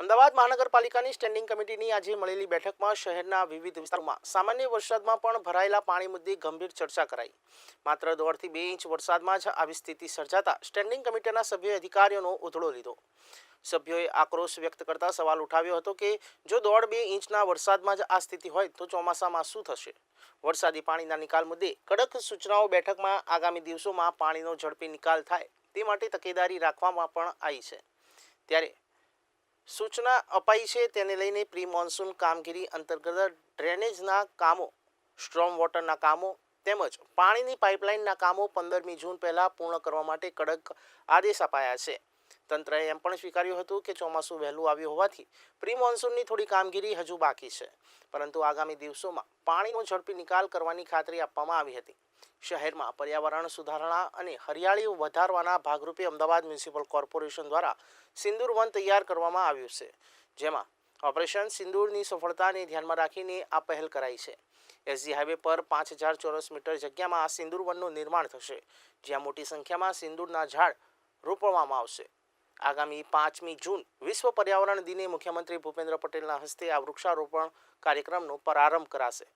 અમદાવાદ મહાનગરપાલિકાની સ્ટેન્ડિંગ કમિટીની આજે મળેલી બેઠકમાં શહેરના વિવિધ વિસ્તારોમાં સામાન્ય વરસાદમાં પણ ભરાયેલા પાણી મુદ્દે ગંભીર ચર્ચા કરાઈ. માત્ર દોઢથી બે ઇંચ વરસાદમાં જ આવી સ્થિતિ સર્જાતા સ્ટેન્ડિંગ કમિટીના સભ્યોએ અધિકારીઓનો ઉધડો લીધો. સભ્યોએ આક્રોશ વ્યક્ત કરતા સવાલ ઉઠાવ્યો હતો કે, જો દોઢ બે ઇંચના વરસાદમાં જ આ સ્થિતિ હોય તો ચોમાસામાં શું થશે? વરસાદી પાણીના નિકાલ મુદ્દે કડક સૂચનાઓ બેઠકમાં આગામી દિવસોમાં પાણીનો ઝડપી નિકાલ થાય તે માટે તકેદારી રાખવામાં પણ આવી છે. ત્યારે સૂચના અપાઈ છે તેને લઈને પ્રી મોન્સૂન કામગીરી અંતર્ગત ડ્રેનેજના કામો, સ્ટ્રોમ વોટરના કામો તેમજ પાણીની પાઇપલાઇનના કામો પંદરમી જૂન પહેલાં પૂર્ણ કરવા માટે કડક આદેશ અપાયા છે. તંત્રએ એમ પણ સ્વીકાર્યું હતું કે ચોમાસું વહેલું આવ્યું હોવાથી પ્રી મોન્સૂનની થોડી કામગીરી હજુ બાકી છે. પરંતુ આગામી દિવસોમાં પાણીનો ઝડપી નિકાલ કરવાની ખાતરી આપવામાં આવી હતી. શહેરમાં પર્યાવરણ સુધારણા અને હરિયાળી વધારવાના ભાગરૂપે અમદાવાદ મ્યુનિસિપલ કોર્પોરેશન દ્વારા સિંદૂર વન તૈયાર કરવામાં આવ્યું છે. જેમાં ઓપરેશન સિંદૂરની સફળતાને ધ્યાનમાં રાખીને આ પહેલ કરાઈ છે. એસજી હાઈવે પર પાંચ હજાર ચોરસ મીટર જગ્યામાં આ સિંદૂર વનનું નિર્માણ થશે. જ્યાં મોટી સંખ્યામાં સિંદૂરના ઝાડ રોપવામાં આવશે. આગામી પાંચમી જૂન વિશ્વ પર્યાવરણ દિને મુખ્યમંત્રી ભૂપેન્દ્ર પટેલના હસ્તે આ વૃક્ષારોપણ કાર્યક્રમનો પ્રારંભ કરાશે.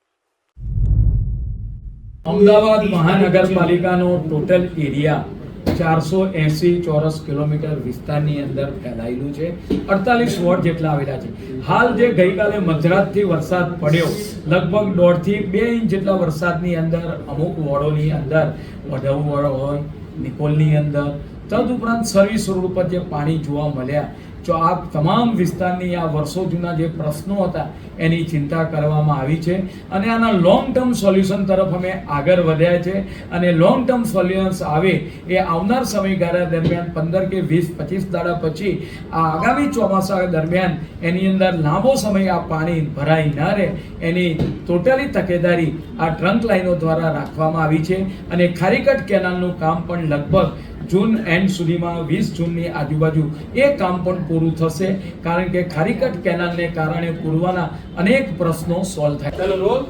અમદાવાદ મહાનગરપાલિકાનો ટોટલ એરિયા ચારસો એસી ચોરસ કિલોમીટર વિસ્તારની અંદર ફેલાયેલું છે. અડતાલીસ વોર્ડ જેટલા આવેલા છે. હાલ જે ગઈકાલે મધરાતથી વરસાદ પડ્યો, લગભગ દોઢથી બે ઇંચ જેટલા વરસાદની અંદર અમુક વોર્ડોની અંદર વઢવ વોર્ડ હોય, નિકોલની અંદર તદુપરાંત સર્વિસ રોડ ઉપર જે પાણી જોવા મળ્યા, જો આ તમામ વિસ્તારની આ વર્ષો જૂના જે પ્રશ્નો હતા, એની ચિંતા કરવામાં આવી છે. અને આના લોંગ ટર્મ સોલ્યુશન તરફ અમે આગળ વધ્યા છે. અને લોંગ ટર્મ સોલ્યુશન્સ આવે એ આવનાર સમયગાળા દરમિયાન પંદર કે વીસ, પચીસ દાડા પછી આ આગામી ચોમાસા દરમિયાન એની અંદર લાંબો સમય આ પાણી ભરાઈ ન રહે, એની ટોટલી તકેદારી આ ટ્રંક લાઈનો દ્વારા રાખવામાં આવી છે. અને ખારીકટ કેનાલનું કામ પણ લગભગ જૂન એન્ડ સુધીમાં વીસ જૂનની આજુબાજુ એ કામ પણ પૂરું થશે કારણ કે ખારીકટ કેનાલને કારણે પૂરવાના અનેક પ્રશ્નો સોલ્વ થાય. ચાલો રોલ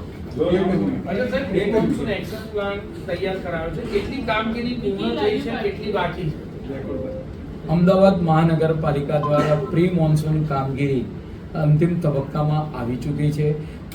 અચ્છા સાહેબ બે મોન્સૂન એક્શન પ્લાન તૈયાર કરાયો છે? કેટલી કામગીરી પૂર્ણ થઈ છે કેટલી બાકી છે? અમદાવાદ મહાનગરપાલિકા દ્વારા પ્રી મોન્સૂન કામગીરી અંતિમ તબક્કામાં આવી ચૂકી છે.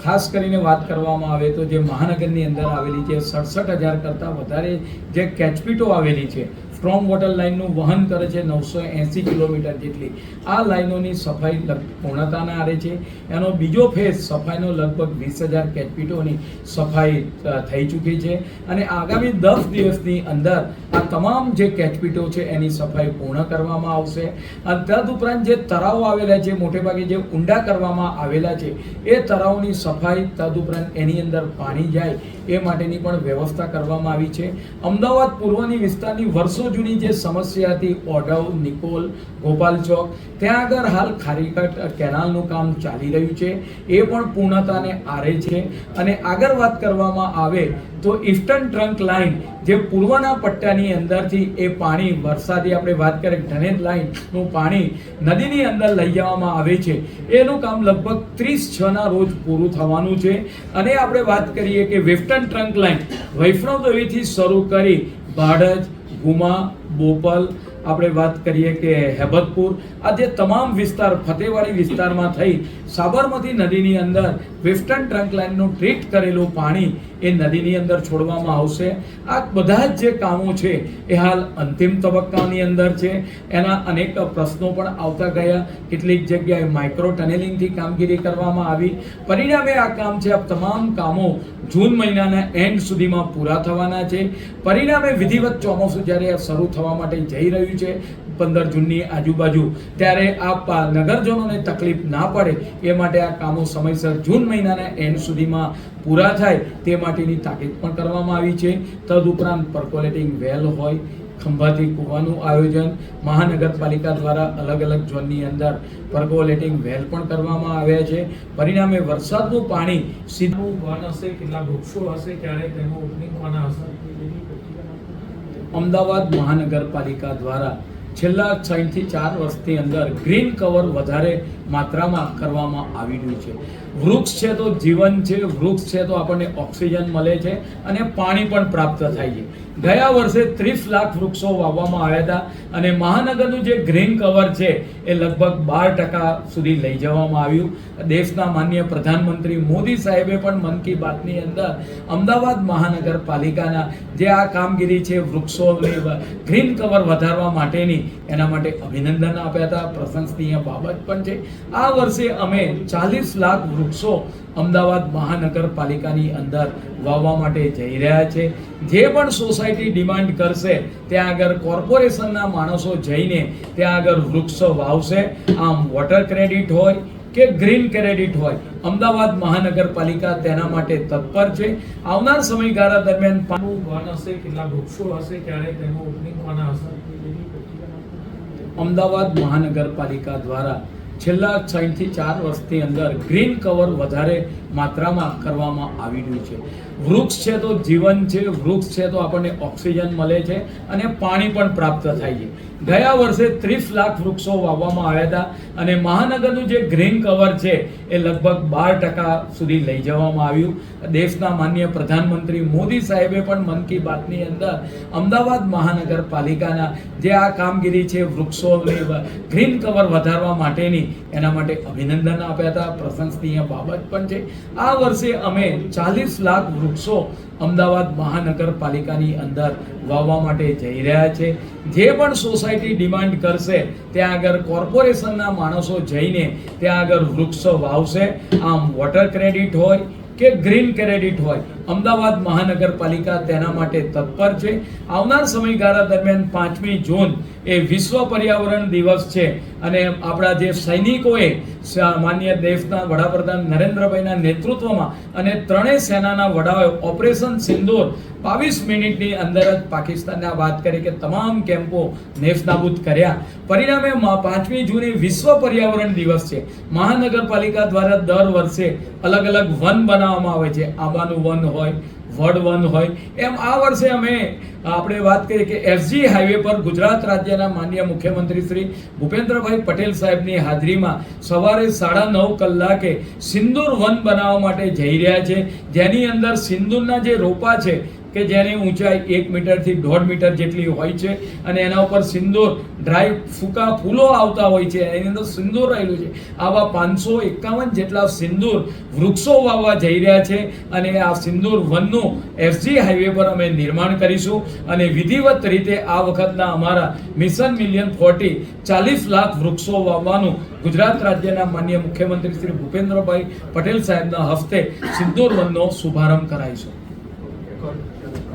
ખાસ કરીને વાત કરવામાં આવે તો જે મહાનગરની અંદર આવેલી છે સડસઠ હજાર કરતાં વધારે જે કેચપીટો આવેલી છે સ્ટ્રોમ વોટર લાઇનનું વહન કરે છે નવસો એંસી કિલોમીટર જેટલી. આ લાઇનોની સફાઈ પૂર્ણતાના આરે છે. એનો બીજો ફેઝ સફાઈનો લગભગ વીસ હજાર કેચપીટોની સફાઈ થઈ ચૂકી છે. અને આગામી દસ દિવસની અંદર આ તમામ જે કેચપીટો છે એની સફાઈ પૂર્ણ કરવામાં આવશે. અને તદુપરાંત જે તળાવો આવેલા છે, મોટે ભાગે જે ઊંડા કરવામાં આવેલા છે, એ તળાવની સફાઈ તદઉપરાંત એની અંદર પાણી જાય એ માટેની પણ વ્યવસ્થા કરવામાં આવી છે. અમદાવાદ પૂર્વની વિસ્તારની વર્ષો જૂની જે સમસ્યા હતી, ઓઢવ, નિકોલ, ગોપાલ ચોક, ત્યાં આગળ હાલ ખારીકટ કેનાલનું કામ ચાલી રહ્યું છે. એ પણ પૂર્ણતાને આરે છે. અને આગળ વાત કરવામાં આવે તો ઇસ્ટર્ન ટ્રંક લાઇન જે પૂર્વના પટ્ટાની અંદરથી એ પાણી, વરસાદી આપણે વાત કરીએ ધનેજ લાઇનનું પાણી નદીની અંદર લઈ જવામાં આવે છે. એનું કામ લગભગ ત્રીસ છના રોજ પૂરું થવાનું છે. અને આપણે વાત કરીએ કે વેસ્ટર્ન ટ્રંક લાઇન વૈષ્ણવદેવીથી શરૂ કરી ભાડજ ગુમા, બોપલ, આપણે વાત કરીએ કે હેબતપુર, આ જે તમામ વિસ્તાર, ફતેવાડી વિસ્તારમાં થઈ, સાબરમતી નદીની અંદર વેસ્ટર્ન ટ્રંક લાઇનનું ટ્રીટ કરેલું પાણી એ નદીની અંદર છોડવામાં આવશે. આ બધા જ જે કામો છે, એ હાલ અંતિમ તબક્કાની અંદર છે. એના અનેક પ્રશ્નો પણ આવતા ગયા. કેટલીક જગ્યાએ માઇક્રો ટનેલિંગથી કામગીરી કરવામાં આવી. પરિણામે આ કામ છે, આ તમામ કામો જૂન મહિનાના એન્ડ સુધીમાં પૂરા થવાના છે. પરિણામે વિધિવત ચોમાસું જ્યારે શરૂ થવા માટે જઈ રહ્યું છે, પંદર જૂનની આજુબાજુ, ત્યારે આ નગરજનોને તકલીફ ના પડે, એ માટે આ કામો સમયસર જૂન મહિનાના એન્ડ સુધીમાં પૂરા થાય તે માટેની તાકીદ પણ કરવામાં આવી છે. તદુપરાંત પર્કોલેટિંગ વેલ હોય ખંભાતી કૂવાનું આયોજન, મહાનગરપાલિકા દ્વારા અલગ અલગ ઝોનની અંદર પર્કોલેટિંગ વેલ પણ કરવામાં આવ્યા છે. પરિણામે વરસાદનું પાણી સીધું વન હશે કેટલા વૃક્ષો હશે, ક્યારે તેનું ઓપનિંગ કોના હશે? અમદાવાદ મહાનગરપાલિકા દ્વારા છેલ્લા ત્રણથી ચાર વર્ષની અંદર ગ્રીન કવર વધારે માત્રામાં કરવામાં આવી રહ્યું છે. વૃક્ષ છે તો જીવન છે, વૃક્ષ છે તો આપણને ઓક્સિજન મળે છે અને પાણી પણ પ્રાપ્ત થાય છે. ગયા વર્ષે ત્રીસ લાખ વૃક્ષો વાવવામાં આવ્યા હતા અને મહાનગરનું જે ગ્રીન કવર છે એ લગભગ બાર ટકા સુધી લઈ જવામાં આવ્યું. દેશના માન્ય પ્રધાનમંત્રી મોદી સાહેબે પણ મન કી બાતની અંદર અમદાવાદ મહાનગરપાલિકાના જે આ કામગીરી છે વૃક્ષોની ગ્રીન કવર વધારવા માટેની, એના માટે અભિનંદન આપ્યા હતા. પ્રશંસનીય બાબત પણ છે. આ વર્ષે અમે ચાલીસ લાખ વૃક્ષો અમદાવાદ મહાનગરપાલિકાની અંદર વાવવા માટે જઈ રહ્યા છે. જે પણ સોસાયટી ડિમાન્ડ કરશે, ત્યાં આગળ કોર્પોરેશનના માણસો જઈને ત્યાં આગળ વૃક્ષો વાવશે. આમ વોટર ક્રેડિટ હોય કે ગ્રીન ક્રેડિટ હોય, અમદાવાદ મહાનગરપાલિકા તેના માટે તત્પર છે. આવનાર સમયગાળા દરમિયાન પાનું વન હશે, કેટલા વૃક્ષો હશે, ક્યારે તેનું ઓપનિંગ કોના હશે? અમદાવાદ મહાનગરપાલિકા દ્વારા છેલ્લા ત્રણથી ચાર વર્ષની અંદર ગ્રીન કવર વધારે માત્રામાં કરવામાં આવી રહ્યું છે. વૃક્ષ છે તો જીવન છે, વૃક્ષ છે તો આપણને ઓક્સિજન મળે છે અને પાણી પણ પ્રાપ્ત થાય છે. ગયા વર્ષે ત્રીસ લાખ વૃક્ષો વાવવામાં આવ્યા હતા અને મહાનગરનું જે ગ્રીન કવર છે એ લગભગ બાર ટકા સુધી લઈ જવામાં આવ્યું. દેશના માન્ય પ્રધાનમંત્રી મોદી સાહેબે પણ મન કી બાતની અંદર અમદાવાદ મહાનગરપાલિકાના જે આ કામગીરી છે વૃક્ષો ગ્રીન કવર વધારવા માટેની એના માટે અભિનંદન આપ્યા હતા. પ્રશંસનીય બાબત પણ છે. આ વર્ષે અમે ચાલીસ લાખ વૃક્ષો અમદાવાદ મહાનગરપાલિકાની અંદર વાવવા માટે જઈ રહ્યા છે. જે પણ સોસાયટી ડિમાન્ડ કરશે, ત્યાં આગળ કોર્પોરેશનના માણસો જઈને ત્યાં આગળ વૃક્ષો વાવશે. આમ વોટર ક્રેડિટ હોય કે ગ્રીન ક્રેડિટ હોય અમદાવાદ મહાનગરપાલિકા તેના માટે તત્પર છે. આવનાર સમયગાળા દરમિયાન પાંચમી જૂન એ વિશ્વ પર્યાવરણ દિવસ છે અને આપણા જે સૈનિકોએ માન્ય દેશના વડાપ્રધાન નરેન્દ્રભાઈના નેતૃત્વમાં અને ત્રણેય સેનાના વડાઓએ ઓપરેશન સિંદૂર બાવીસ મિનિટની અંદર જ પાકિસ્તાનને વાત કરી કે તમામ કેમ્પો નેફનાબૂદ કર્યા. પરિણામે પાંચમી જૂને વિશ્વ પર્યાવરણ દિવસ છે. મહાનગરપાલિકા દ્વારા દર વર્ષે અલગ અલગ વન બનાવવામાં આવે છે. આંબાનું વન હોય, વડ વન હોય. એમ આ વર્ષે અમે, આપણે વાત કરીએ કે એસજી હાઈવે પર ગુજરાત રાજ્યના માન્ય મુખ્યમંત્રી શ્રી ભૂપેન્દ્રભાઈ પટેલ સાહેબની હાજરીમાં સવારે સાડા નવ કલાકે સિંદૂર વન બનાવવા માટે જઈ રહ્યા છે. જેની અંદર સિંદૂરના જે રોપા છે કે જેની ઊંચાઈ એક મીટરથી દોઢ મીટર જેટલી હોય છે અને એના ઉપર સિંદૂર, ડ્રાય ફૂકા ફૂલો આવતા હોય છે. એની અંદર સિંદૂર રહેલું છે. આવા પાંચસો એકાવન જેટલા સિંદૂર વૃક્ષો વાવવા જઈ રહ્યા છે અને આ સિંદૂર વનનું એફજી હાઈવે પર અમે નિર્માણ કરીશું અને વિધિવત રીતે આ વખતના અમારા મિશન મિલિયન ફોર્ટી ચાલીસ લાખ વૃક્ષો વાવવાનું ગુજરાત રાજ્યના માન્ય મુખ્યમંત્રી શ્રી ભૂપેન્દ્રભાઈ પટેલ સાહેબના હસ્તે સિંદૂર વનનો શુભારંભ કરાઈશું